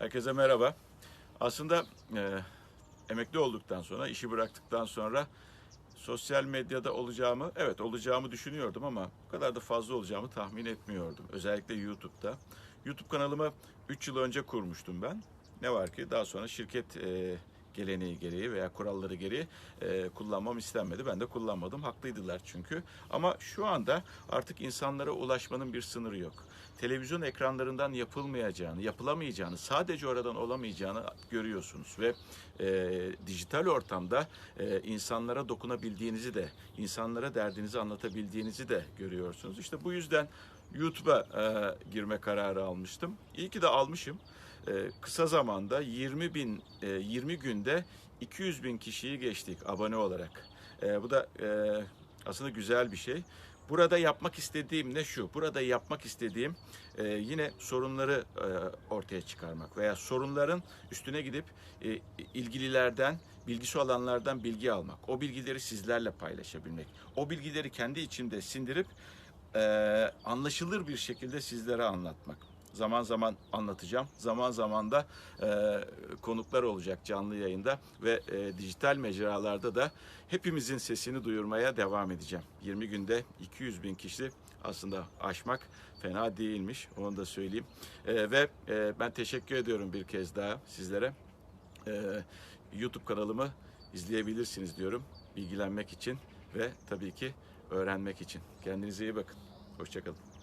Herkese merhaba. Aslında e, emekli olduktan sonra, işi bıraktıktan sonra sosyal medyada olacağımı, evet olacağımı düşünüyordum ama bu kadar da fazla olacağımı tahmin etmiyordum. Özellikle YouTube'da. YouTube kanalımı 3 yıl önce kurmuştum ben. Ne var ki daha sonra şirket e, geleneği gereği veya kuralları gereği e, kullanmam istenmedi. Ben de kullanmadım. Haklıydılar çünkü. Ama şu anda artık insanlara ulaşmanın bir sınırı yok. Televizyon ekranlarından yapılmayacağını, yapılamayacağını, sadece oradan olamayacağını görüyorsunuz ve e, dijital ortamda e, insanlara dokunabildiğinizi de, insanlara derdinizi anlatabildiğinizi de görüyorsunuz. İşte bu yüzden YouTube'a e, girme kararı almıştım. İyi ki de almışım. E, kısa zamanda 20 bin, e, 20 günde 200 bin kişiyi geçtik abone olarak. E, bu da e, aslında güzel bir şey. Burada yapmak istediğim ne şu? Burada yapmak istediğim e, yine sorunları e, ortaya çıkarmak veya sorunların üstüne gidip e, ilgililerden, bilgisi olanlardan bilgi almak. O bilgileri sizlerle paylaşabilmek. O bilgileri kendi içimde sindirip e, anlaşılır bir şekilde sizlere anlatmak. Zaman zaman anlatacağım. Zaman zaman da e, konuklar olacak canlı yayında ve e, dijital mecralarda da hepimizin sesini duyurmaya devam edeceğim. 20 günde 200 bin kişi aslında aşmak fena değilmiş. Onu da söyleyeyim. E, ve e, ben teşekkür ediyorum bir kez daha sizlere. E, YouTube kanalımı izleyebilirsiniz diyorum. Bilgilenmek için ve tabii ki öğrenmek için. Kendinize iyi bakın. Hoşçakalın.